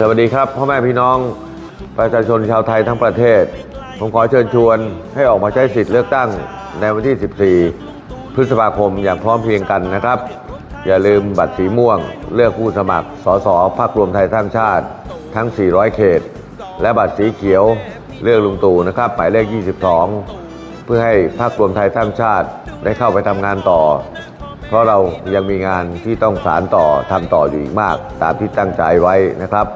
สวัสดีครับพ่อแม่พี่น้องประชาชนชาวไทยทั้งประเทศ ผมขอเชิญชวนให้ออกมาใช้สิทธิ์เลือกตั้งในวันที่ 14 พฤษภาคมอย่างพร้อมเพรียงกันนะครับ อย่าลืมบัตรสีม่วง เลือกผู้สมัครสสพรรครวมไทยสร้างชาติทั้ง 400 เขต และบัตรสีเขียวเลือกลุงตู่นะครับหมายเลข 22 เพื่อให้พรรครวมไทยสร้างชาติได้เข้าไปทำงานต่อ เพราะเรายังมีงานที่ต้องสารต่อทำต่ออยู่อีกมาก ตามที่ตั้งใจไว้นะครับ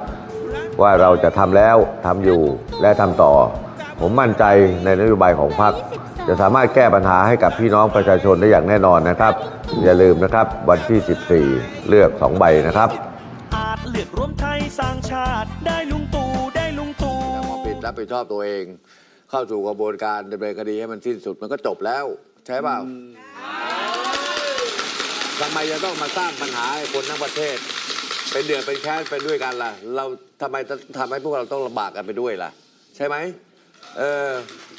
ว่าเราจะทำแล้วทำอยู่และทำต่อ ผมมั่นใจในนโยบายของพรรคจะสามารถแก้ปัญหาให้กับพี่น้องประชาชนได้อย่างแน่นอนนะครับ อย่าลืมนะครับวันที่ 14 เลือก 2 ใบนะครับ อาจเลือกรวมไทยสร้างชาติได้ลุงตู่ได้ลุงตู่มาปิดรับผิดชอบตัวเอง เข้าสู่กระบวนการดำเนินคดีให้มันสิ้นสุดมันก็จบแล้ว ใช่เปล่า ทำไมจะต้องมาสร้างปัญหาให้คนทั้งประเทศ เป็นเดือดเป็นแค้นไปด้วยกันล่ะ เราทำไมจะทำให้พวกเราต้องลำบากกันไปด้วยล่ะ ใช่ไหมเออ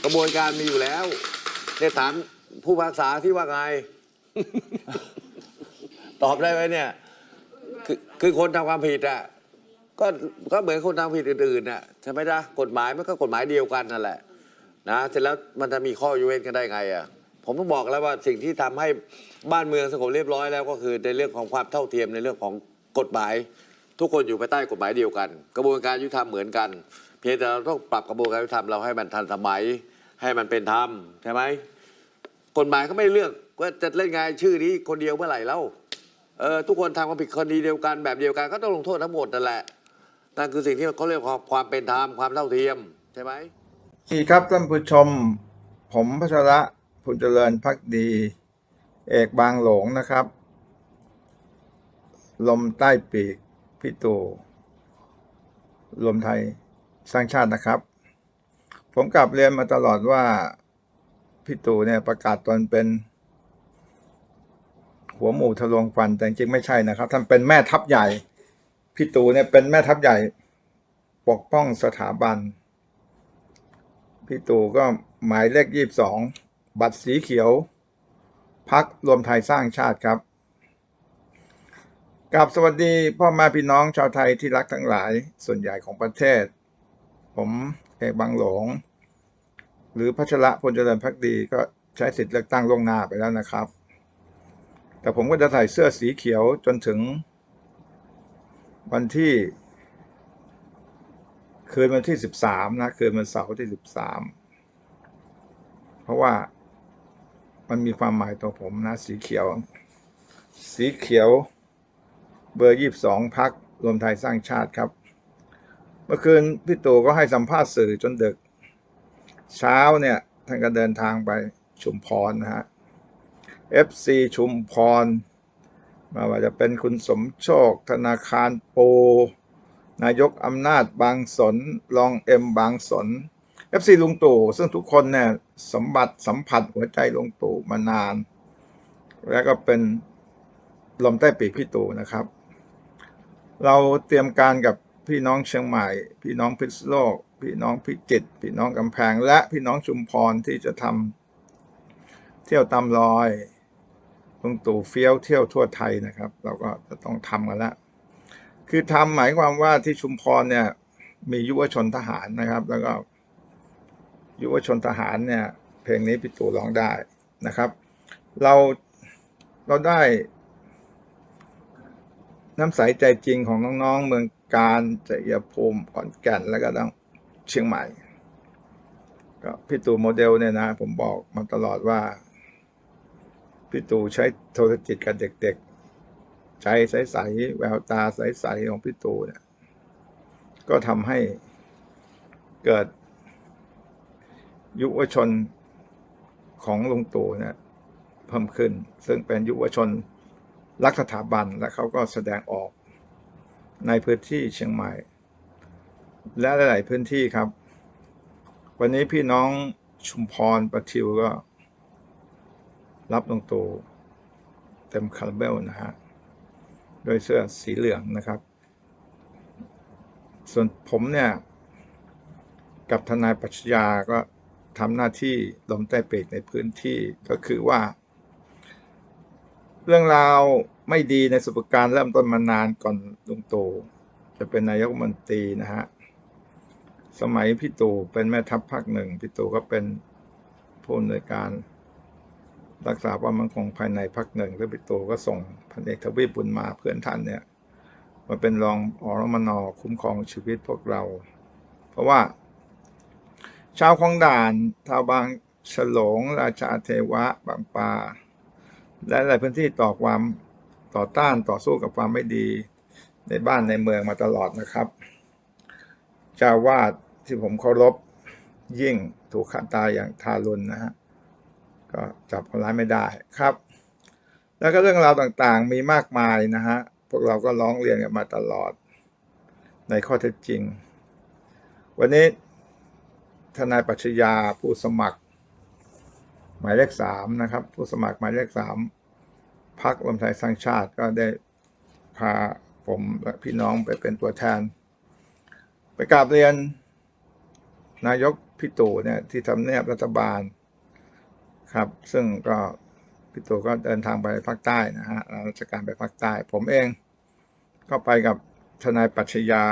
กระบวนการมีอยู่แล้วเนี่ยถามผู้พักษาที่ว่าไง ตอบได้ไหมเนี่ย คือคือคนทำความผิดอะก็ก็เหมือนคนทำผิดอื่นๆน่ะใช่ไหมจ๊ะกฎหมายมันก็กฎหมายเดียวกันนั่นแหละ นะเสร็จแล้วมันจะมีข้อยกเว้นกันได้ไงอะ ผมต้องบอกแล้วว่าสิ่งที่ทำให้บ้านเมืองสงบเรียบร้อยแล้วก็คือในเรื่องของความเท่าเทียมในเรื่องของกฎหมาย ทุกคนอยู่ภายใต้กฎหมายเดียวกัน กระบวนการยุติธรรมเหมือนกัน เพียงแต่เราต้องปรับกระบวนการยุติธรรมเราให้มันทันสมัย ให้มันเป็นธรรมใช่ไหมกฎหมายก็ไม่เลือกว่าจะเล่นไงชื่อนี้คนเดียวเมื่อไหร่แล้วเออทุกคนทำความผิดคดีเดียวกันแบบเดียวกันก็ต้องลงโทษทั้งหมดนั่นแหละนั่นคือสิ่งที่เขาเรียกว่าความเป็นธรรมความเท่าเทียมใช่ไหมสวัสดีครับท่านผู้ชม ผมพัชระ ผุนเจริญพักดี เอกบางหลงนะครับ ลมใต้ปีกพี่ตู่รวมไทยสร้างชาตินะครับ ผมกลับเรียนมาตลอดว่าพี่ตู่เนี่ยประกาศตนเป็น หัวหมูทะลวงฟันแต่จริงไม่ใช่นะครับท่านเป็นแม่ทัพใหญ่พี่ตู่เนี่ยเป็นแม่ทัพใหญ่ ปกป้องสถาบันพี่ตู่ก็หมายเลขยี่สิบสอง บัตรสีเขียวพักรวมไทยสร้างชาติครับกับสวัสดีพ่อแม่พี่น้องชาวไทยที่รักทั้งหลายส่วนใหญ่ของประเทศ ผมเอกบางหลง หรือพัชระพลเจริญพักดีก็ใช้สิทธิ์เลือกตั้งล่วงหน้าไปแล้วนะครับ แต่ผมก็จะใส่เสื้อสีเขียวจนถึง วันที่ คืนวันที่สิบสามนะ คืนวันเสาร์ที่สิบสามเพราะว่า มันมีความหมายต่อผมนะ สีเขียว สีเขียว เบอร์ยี่สองพักรวมไทยสร้างชาติครับ เมื่อคืนพี่ตู่ก็ให้สัมภาษณ์สื่อจนดึก เช้าเนี่ย ท่านก็เดินทางไปชุมพรนะฮะ FC ชุมพรมาว่าจะเป็นคุณสมโชค ธนาคารปูนายกอำนาจบางสนรองเอ็มบางสน FC ลุงตู่ซึ่งทุกคนเนี่ยสมบัติสัมผัสหัวใจลุงตู่มานาน แล้วก็เป็นลมใต้ปีกพี่ตู่นะครับ เราเตรียมการกับพี่น้องเชียงใหม่ พี่น้องพิษโลก พี่น้องพิจิตรพี่น้องกำแพง และพี่น้องชุมพรที่จะทำเที่ยวตามรอยลุงตู่เฟี้ยวเที่ยวทั่วไทยนะครับ เราก็จะต้องทำกันล้วคือทำหมายความว่าที่ชุมพรเนี่ยมียุวชนทหารนะครับ แล้วก็ ยุวชนทหารเนี่ย เพลงนี้พี่ตู่ร้องได้นะครับ เราเราได้ น้ำใสใจจริงของน้องๆ เมืองการชัยภูมิขอนแก่นแล้วก็ต้องเชียงใหม่ก็พี่ตู่โมเดลเนี่ยนะ ผมบอกมาตลอดว่าพี่ตู่ใช้โทรจิตกับเด็กๆ ใจใสๆแววตาใสๆของพี่ตู่เนี่ย ก็ทำให้เกิด ยุวชนของลุงตู่เนี่ยเพิ่มขึ้น ซึ่งเป็นยุวชนรักสถาบันและเขาก็แสดงออกในพื้นที่เชียงใหม่ และหลาย ๆ พื้นที่ครับ วันนี้พี่น้องชุมพรประทิวก็ รับลุงตู่เต็มคาราเบลนะฮะโดยเสื้อสีเหลืองนะครับ ส่วนผมเนี่ย กับทนายปัชญาก็ ทำหน้าที่ลมใต้ปีกในพื้นที่ก็คือว่า เรื่องราวไม่ดีในสุปการเริ่มต้นมานานก่อนลุงตู่จะเป็นนายกมนตรีนะฮะ สมัยพี่ตู่เป็นแม่ทัพภาคหนึ่งพี่ตู่ก็เป็นผู้อำนวยการรักษาความมั่นคงภายในภาคหนึ่งแล้วพี่ตู่ก็ส่งพันเอกทวีปบุญมาเพื่อนท่านเนี่ยมาเป็นรองอรมนอคุ้มครองชีวิตพวกเรา เพราะว่า ชาวคลองด่านชาวบางฉลง ราชาเทวะ บางปา และหลายพื้นที่ต่อความต่อต้านต่อสู้กับความไม่ดี ในบ้านในเมืองมาตลอดนะครับเจ้าวาดที่ผมเคารพยิ่งถูกฆ่าตายอย่างทารุณนะฮะก็จับคนร้ายไม่ได้ครับ แล้วก็เรื่องราวต่างๆมีมากมายนะฮะพวกเราก็ร้องเรียนกันมาตลอดในข้อเท็จจริง วันนี้ ทนายปัชญาผู้สมัคร หมายเลขสามนะครับ ผู้สมัครหมายเลขสามพักรวมไทยสร้างชาติก็ได้พาผมและพี่น้องไปเป็นตัวแทน ไปกราบเรียน นายกพี่ตู่เนี่ยที่ทำเนียบรัฐบาลครับ ซึ่งก็พี่ตู่ก็เดินทางไปภาคใต้นะฮะราชการไปภาคใต้ ผมเองก็ไปกับทนายปัชญา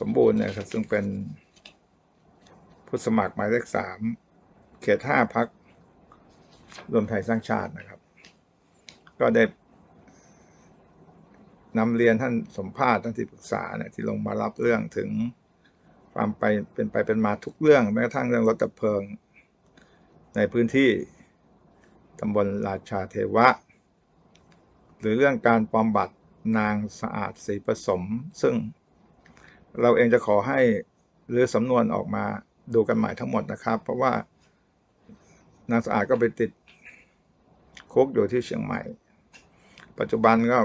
สมบูรณ์เนี่ยครับซึ่งเป็น ผู้สมัครหมายเลขสามเขตห้าพักรวมไทยสร้างชาตินะครับ ก็ได้นำเรียนท่านสมภาษณ์ท่านที่ปรึกษาเนี่ยที่ลงมารับเรื่องถึงความไปเป็นไปเป็นมาทุกเรื่อง แม้กระทั่งเรื่องรถดับเพลิง ในพื้นที่ตำบลราชาเทวะ หรือเรื่องการปลอมบัตรนางสะอาดสีผสม ซึ่งเราเองจะขอให้หรือสำนวนออกมา ดูกันใหม่ทั้งหมดนะครับ เพราะว่านางสะอาดก็ไปติดคุกอยู่ที่เชียงใหม่ ปัจจุบันก็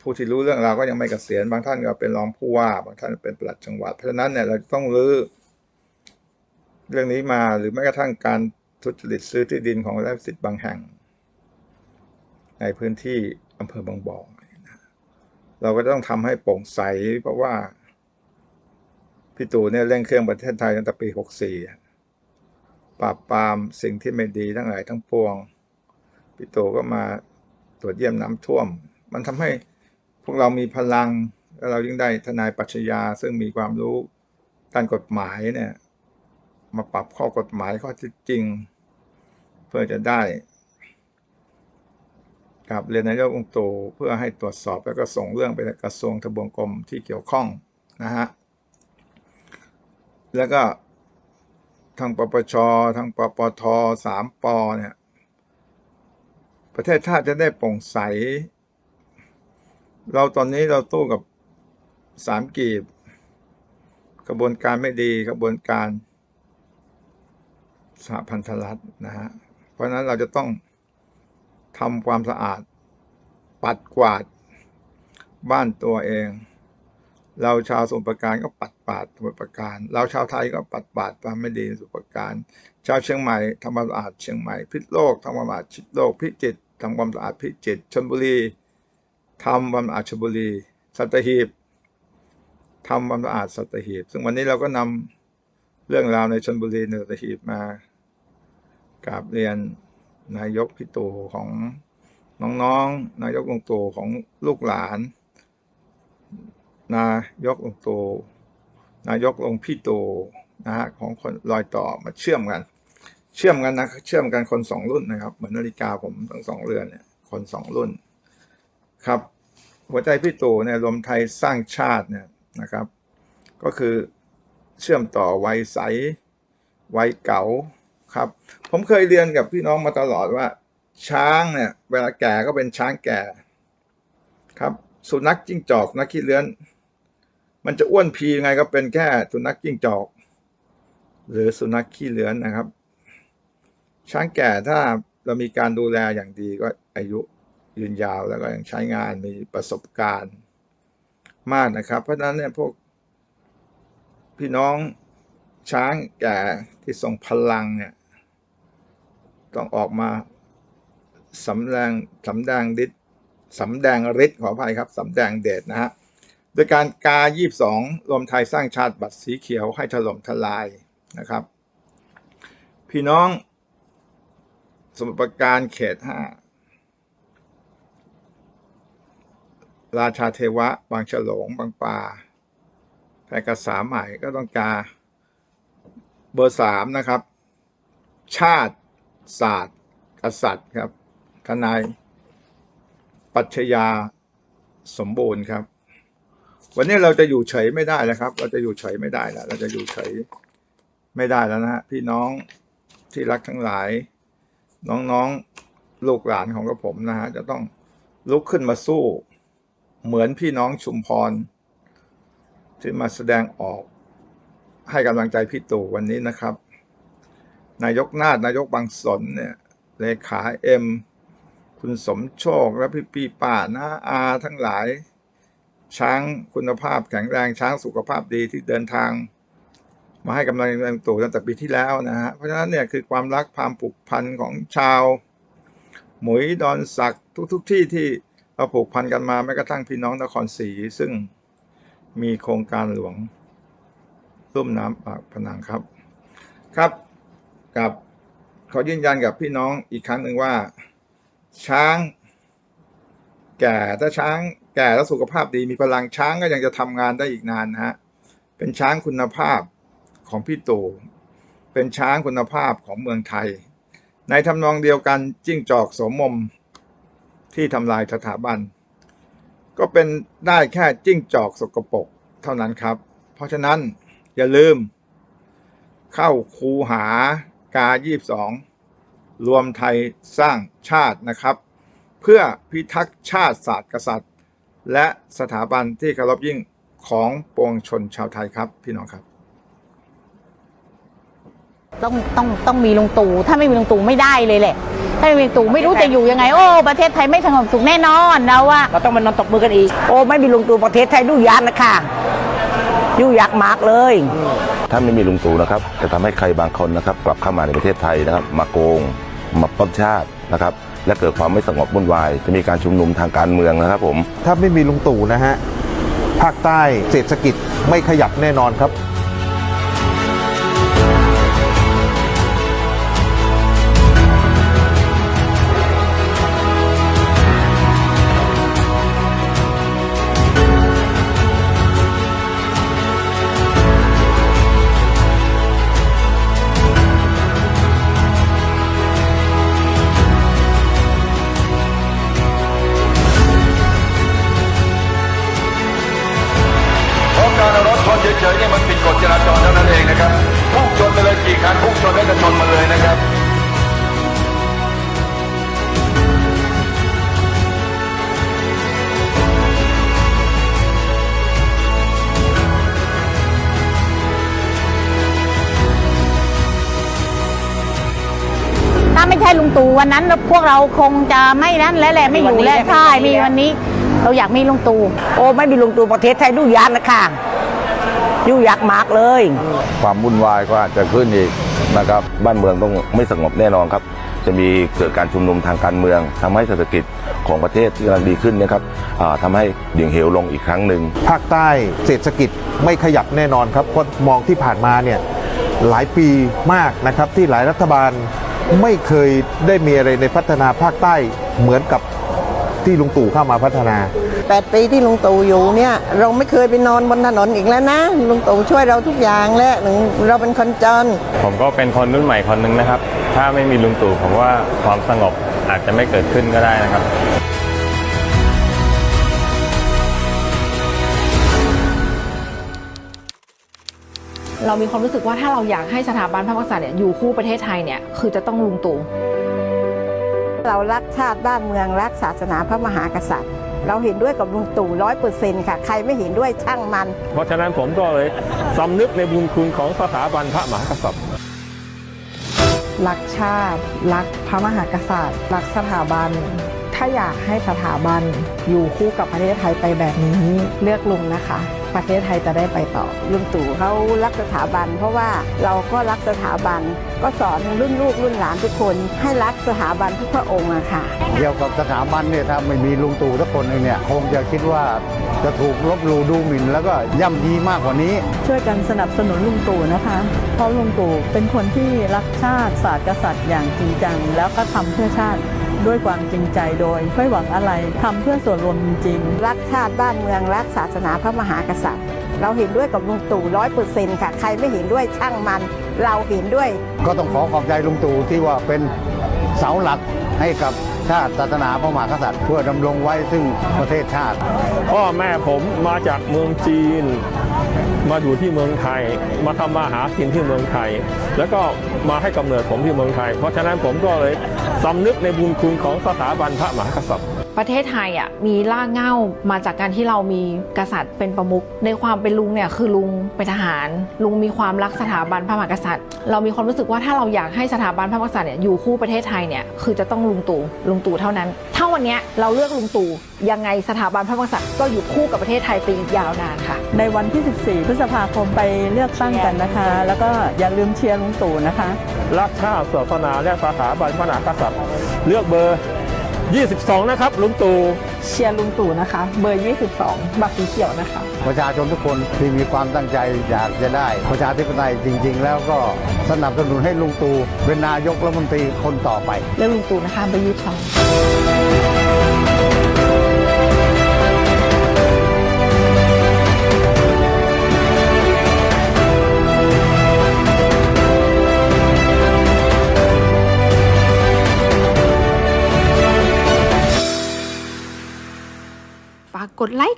ผู้ที่รู้เรื่องราวก็ยังไม่เกษียณบางท่านก็เป็นรองผู้ว่า บางท่านเป็นปลัดจังหวัด เพราะฉะนั้นเนี่ยเราต้องรื้อเรื่องนี้มาหรือแม้กระทั่งการทุจริตซื้อที่ดินของรัฐสิทธิ์บางแห่ง ในพื้นที่อำเภอบางบ่อเราก็ต้องทำให้โปร่งใสเพราะว่า พี่ตู่เนี่ยเร่งเครื่องประเทศไทยตั้งแต่ปี 64 ปราบปรามสิ่งที่ไม่ดีทั้งหลายทั้งปวง พี่ตู่ก็มาตรวจเยี่ยมน้ำท่วม มันทำให้พวกเรามีพลัง แล้วเรายิ่งได้ทนายปัชญา ซึ่งมีความรู้ด้านกฎหมายเนี่ยมาปรับข้อกฎหมายข้อเท็จจริง เพื่อจะได้กับเรียนนายกองค์ตู่เพื่อให้ตรวจสอบแล้วก็ส่งเรื่องไปกระทรวงทบวงกรมที่เกี่ยวข้องนะฮะ แล้วก็ทางปปชทางปปทสามปเนี่ย ประเทศชาติจะได้โปร่งใส เราตอนนี้เราตู้กับสามกีบ กระบวนการไม่ดีกระบวนการสหพันธรัฐนะฮะ เพราะฉะนั้นเราจะต้องทำความสะอาดปัดกวาดบ้านตัวเอง เราชาวสมุทรปราการก็ปัดปาดสมุทรปราการ เราชาวไทยก็ปัดปาดความไม่ดีสมุทรปราการ ชาวเชียงใหม่ทำความสะอาดเชียงใหม่พิษโลกทำความสะอาดพิษโลกพิจิตทำความสะอาดพิจิตชลบุรีทำความสะอาดชลบุรี สัตหีบทำความสะอาดสัตหีบ ซึ่งวันนี้เราก็นำเรื่องราวในชลบุรีในสัตหีบมากราบเรียนนายกพี่ตู่ของน้องๆนายกลุงตูของลูกหลาน นายกลุงตู่นายกลงพี่โตนะฮะของคนรอยต่อมาเชื่อมกัน เชื่อมกันนะเชื่อมกันคนสองรุ่นนะครับ เหมือนนาฬิกาผมทั้งสองเรือนเนี่ยคนสองรุ่นครับ หัวใจพี่โตเนี่ยรวมไทยสร้างชาติเนี่ยนะครับ ก็คือเชื่อมต่อวัยใสวัยเก่าครับ ผมเคยเรียนกับพี่น้องมาตลอดว่า ช้างเนี่ยเวลาแก่ก็เป็นช้างแก่ครับ สุนัขจิ้งจอกนักขี้เลื้อน มันจะอ้วนพียังไงก็เป็นแค่สุนัขจิ้งจอก หรือสุนัขขี้เลื้อนนะครับ ช้างแก่ถ้าเรามีการดูแลอย่างดีก็อายุยืนยาวแล้วก็ยังใช้งานมีประสบการณ์มากนะครับ เพราะฉะนั้นเนี่ยพวกพี่น้องช้างแก่ที่ทรงพลังเนี่ยต้องออกมาสำแดงสำแดงฤทธิ์สำแดงฤทธิ์ขออภัยครับสำแดงเดชนะฮะ ดยการกา 22 รวมไทยสร้างชาติบัตรสีเขียวให้ถล่มทลายนะครับ พี่น้องสมุทรปราการเขต 5 ราชาเทวะ บางฉลง บางปาแพรกษาใหม่ก็ต้องกาเบอร์สามนะครับ ชาติศาสตร์ กษัตริย์ครับทนายปัชญาสมบูรณ์ครับ วันนี้เราจะอยู่เฉยไม่ได้แล้วครับ เราจะอยู่เฉยไม่ได้แล้วเราจะอยู่เฉยไม่ได้แล้วนะฮะพี่น้องที่รักทั้งหลาย น้องๆลูกหลานของกระผมนะฮะจะต้องลุกขึ้นมาสู้ เหมือนพี่น้องชุมพร ที่มาแสดงออกให้กำลังใจพี่ตู่วันนี้นะครับ นายกนาฏนายกบางสนเนี่ยเลขาเอ็มคุณสมโชคและพี่ปีป้านะอาทั้งหลาย ช้างคุณภาพแข็งแรงช้างสุขภาพดีที่เดินทาง มาให้กำลังใจตู่ตั้งแต่ปีที่แล้วนะฮะเพราะฉะนั้นเนี่ยคือความรักความผูกพันของชาว หมุยดอนสักทุกๆทที่ที่เราผูกพันกันมาแม้กระทั่งพี่น้องนครศรีซึ่งมีโครงการหลวงรุ่มน้ำปากพนังครับ ครับกับขอยืนยันกับพี่น้องอีกครั้งหนึ่งว่า ช้าง แก่ถ้าช้าง แก่แล้วสุขภาพดีมีพลังช้างก็ยังจะทำงานได้อีกนานนะฮะเป็นช้างคุณภาพของพี่ตู่เป็นช้างคุณภาพของเมืองไทย ในทำนองเดียวกันจิ้งจอกสมมมที่ทำลายสถาบัน ก็เป็นได้แค่จิ้งจอกสกปรกเท่านั้นครับ เพราะฉะนั้นอย่าลืม เข้าคูหากา 22 รวมไทยสร้างชาตินะครับ เพื่อพิทักษ์ชาติศาสตร์กษัตริย์ และสถาบันที่เคารพยิ่งของปวงชนชาวไทยครับพี่น้องครับ ต้องต้องต้องมีลุงตู่ถ้าไม่มีลุงตู่ไม่ได้เลยแหละ ถ้าไม่มีลุงตู่ไม่รู้จะอยู่ยังไง โอ้ประเทศไทยไม่สงบสุขแน่นอนนะว่าเราต้องมานอนตบมือกันอีก โอ้ไม่มีลุงตู่ประเทศไทยยุ่งยากนะคะยุ่งยากมากเลย ถ้าไม่มีลุงตู่นะครับ จะทำให้ใครบางคนนะครับ กลับเข้ามาในประเทศไทยนะครับ มาโกงมาปล้นชาตินะครับ และเกิดความไม่สงบวุ่นวาย จะมีการชุมนุมทางการเมืองนะครับผม ถ้าไม่มีลุงตู่นะฮะภาคใต้เศรษฐกิจไม่ขยับแน่นอนครับ ตู่วันนั้นพวกเราคงจะไม่นั้นแล้วแหละไม่อยู่แล้วใช่มีวันนี้ เราอยากมีลุงตู่โอ้ไม่มีลุงตู่ประเทศไทยยุ่งยากนะคะยุ่งยากมากเลย ความวุ่นวายก็อาจจะขึ้นอีกนะครับบ้านเมืองต้องไม่สงบแน่นอนครับ จะมีเกิดการชุมนุมทางการเมืองทำให้เศรษฐกิจของประเทศที่กำลังดีขึ้นเนะครับอ่าทำให้ดิ่งเหวลงอีกครั้งหนึ่งภาคใต้เศรษฐกิจไม่ขยับแน่นอนครับเพราะมองที่ผ่านมาเนี่ยหลายปีมากนะครับที่หลายรัฐบาล ไม่เคยได้มีอะไรในพัฒนาภาคใต้เหมือนกับที่ลุงตู่เข้ามาพัฒนาแปดปีที่ลุงตู่อยู่เนี่ย เราไม่เคยไปนอนบนถนนอีกแล้วนะ ลุงตู่ช่วยเราทุกอย่างและเราเป็นคนจน ผมก็เป็นคนรุ่นใหม่คนหนึ่งนะครับ ถ้าไม่มีลุงตู่ผมว่าความสงบอาจจะไม่เกิดขึ้นก็ได้นะครับ เรามีความรู้สึกว่าถ้าเราอยากให้สถาบันพระมหากษัตริย์เนี่ยอยู่คู่ประเทศไทยเนี่ยคือจะต้องลุงตู่เรารักชาติบ้านเมืองรักศาสนาพระมหากษัตริย์ เราเห็นด้วยกับลุงตู่ร้อยเปอร์เซ็นต์ค่ะ ใครไม่เห็นด้วยช่างมัน เพราะฉะนั้นผมก็เลยสำนึกในบุญคุณของสถาบันพระมหากษัตริย์รักชาติ รักพระมหากษัตริย์ รักสถาบัน ถ้าอยากให้สถาบันอยู่คู่กับประเทศไทยไปแบบนี้เลือกลุงนะคะ ประเทศไทยจะได้ไปต่อลุงตู่เขารักสถาบัน เพราะว่าเราก็รักสถาบัน ก็สอนรุ่นลูกรุ่นหลานทุกคน ให้รักสถาบันทุกพระองค์อะค่ะเกี่ยวกับสถาบันเนี่ยถ้าไม่มีลุงตู่สักคนหนึงเนี่ยคงจะคิดว่าจะถูกลบหลู่ดูหมิ่นแล้วก็ย่ำยีมากกว่านี้ ช่วยกันสนับสนุนลุงตู่นะคะ เพราะลุงตู่เป็นคนที่รักชาติศาสตร์กษัตริย์อย่างจริงจังแล้วก็ทำเพื่อชาติ ด้วยความจริงใจโดย ไม่หวังอะไรทำเพื่อส่วนรวมจริงๆรักชาติบ้านเมืองรักศาสนาพระมหากษัตริย์ เราเห็นด้วยกับลุงตู่ร้อยเปอร์เซ็นต์ค่ะ ใครไม่เห็นด้วยช่างมัน เราเห็นด้วย ก็ต้องขอขอบใจลุงตู่ที่ว่าเป็นเสาหลักให้กับชาติศาสนาพระมหากษัตริย์ เพื่อดำรงไว้ซึ่งประเทศชาติ พ่อแม่ผมมาจากเมืองจีน มาอยู่ที่เมืองไทย มาทำมาหากินที่เมืองไทย แล้วก็มาให้กำเนิดผมที่เมืองไทย เพราะฉะนั้นผมก็เลยสำนึกในบุญคุณของสถาบันพระมหากษัตริย์ ประเทศไทยอะมีรากเหง้ามาจากการที่เรามีกษัตริย์เป็นประมุขในความเป็นลุงเนี่ยคือลุงเป็นทหาร ลุงมีความรักสถาบันพระมหากษัตริย์ เรามีความรู้สึกว่าถ้าเราอยากให้สถาบันพระมหากษัตริย์เนี่ยอยู่คู่ประเทศไทยเนี่ยคือจะต้องลุงตู่ลุงตู่เท่านั้น ถ้าวันเนี้ยเราเลือกลุงตู่ยังไงสถาบันพระมหากษัตริย์ก็อยู่คู่กับประเทศไทยไปอีกยาวนานค่ะ ในวันที่ 14 พฤษภาคมไปเลือกตั้งกันนะคะ แล้วก็อย่าลืมเชียร์ลุงตู่นะคะ รักชาติศาสนาและสถาบันพระมหากษัตริย์ เลือกเบอร์ 22 นะครับลุงตู่เชียร์ลุงตู่นะคะ เบอร์ 22 บัตรสีเขียวนะคะ ประชาชนทุกคนที่มีความตั้งใจอยากจะได้ ประชาธิปไตยจริง ๆ แล้วก็สนับสนุนให้ลุงตู่เป็นนายกรัฐมนตรีคนต่อไปเลือกลุงตู่นะคะเบอร์22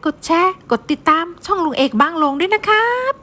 กดแชร์ กดติดตามช่องลุงเอกบางลงด้วยนะครับ